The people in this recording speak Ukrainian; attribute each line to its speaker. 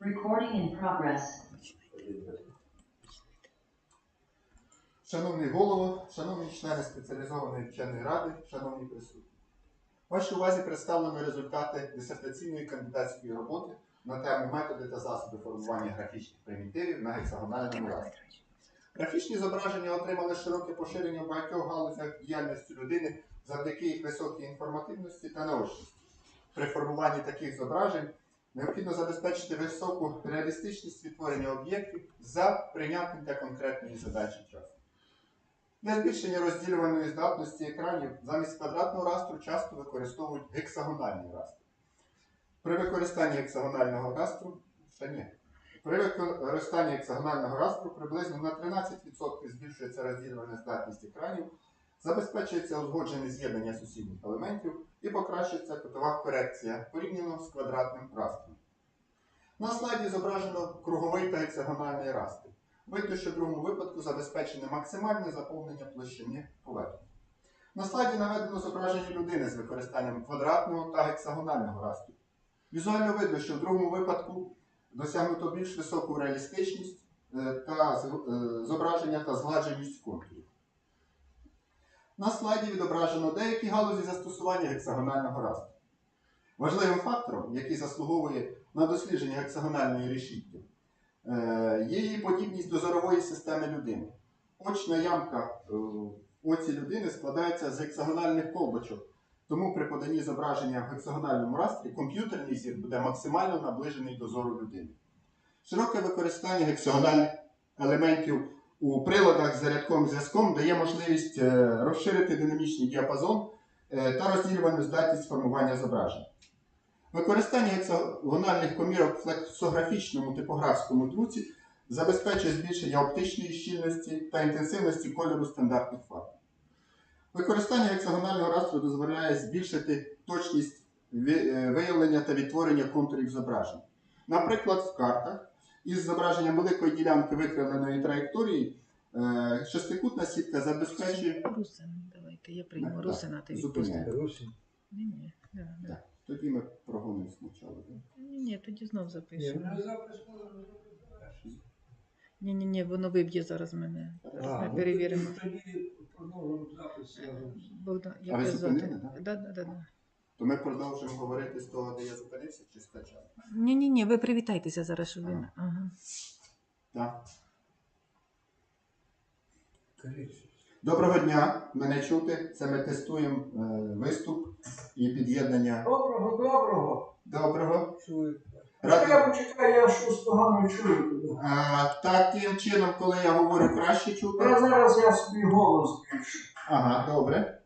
Speaker 1: Recording in progress.
Speaker 2: Шановний голово, шановні члени спеціалізованої вченої ради, шановні присутні. Вашій увазі представлено результати дисертаційної кандидатської роботи на тему методи та засоби формування графічних примітивів на гексагональному растрі. Графічні зображення отримали широке поширення в багатьох галузях діяльності людини завдяки їх високій інформативності та наочності. При формуванні таких зображень необхідно забезпечити високу реалістичність відтворення об'єктів за прийнятним для конкретної задачі часом. Для збільшення розділюваної здатності екранів замість квадратного растру часто використовують гексагональний растр. При використанні гексагонального растру ще ні. При використанні гексагонального растру приблизно на 13% збільшується розділювана здатність екранів, забезпечується узгоджене з'єднання сусідніх елементів і покращується кутова корекція порівняно з квадратним растром. На слайді зображено круговий та гексагональний растр. Видно, що в другому випадку забезпечене максимальне заповнення площини поверхні. На слайді наведено зображення людини з використанням квадратного та гексагонального растру. Візуально видно, що в другому випадку досягнуто більш високу реалістичність е, та е, зображення та згладженість контурів. На слайді відображено деякі галузі застосування гексагонального растру. Важливим фактором, який заслуговує на дослідження гексагональної решітки, е, є її подібність до зорової системи людини. Очна ямка оці людини складається з гексагональних колбочок, тому при поданні зображення в гексагональному растрі комп'ютерний зір буде максимально наближений до зору людини. Широке використання гексагональних елементів у приладах з зарядковим зв'язком дає можливість е, розширити динамічний діапазон е, та розділювальну здатність формування зображень. Використання гексагональних комірок в флексографічному типографському друці забезпечує збільшення оптичної щільності та інтенсивності кольору стандартних фарб. Використання гексагонального растру дозволяє збільшити точність е, виявлення та відтворення контурів зображень. Наприклад, в картах із зображенням великої ділянки викривленої траєкторії е, шестикутна сітка забезпечує.
Speaker 3: Русин, давайте, я прийму Русина, ти
Speaker 2: зупиняй.
Speaker 3: відпусти. Ні, ні, да, да.
Speaker 2: Тоді ми прогонимо спочатку.
Speaker 3: Ні, ні, тоді знов
Speaker 4: Ні,
Speaker 3: запишемо.
Speaker 4: ну.
Speaker 3: Ні, ні, ні, воно виб'є зараз мене. Ми перевіримо.
Speaker 4: Тоді разом.
Speaker 3: Богдан,
Speaker 2: А ви
Speaker 3: я
Speaker 2: зупинили, так?
Speaker 3: Да, да, да, да.
Speaker 2: То ми продовжуємо говорити з того, де я зупинився, чи спочатку?
Speaker 3: Ні, ні, ні, ви привітайтеся зараз, щоб він.
Speaker 2: Ага. Так.
Speaker 4: Коротше.
Speaker 2: Доброго дня, мене чути. Це ми тестуємо е, виступ і під'єднання.
Speaker 5: Доброго, доброго.
Speaker 2: Доброго.
Speaker 4: Чую.
Speaker 2: Раді-
Speaker 5: Я почекаю, я щось погано чую.
Speaker 2: А, таким чином, коли я говорю, краще чути.
Speaker 5: А зараз я собі голос збільшу.
Speaker 2: Ага, добре.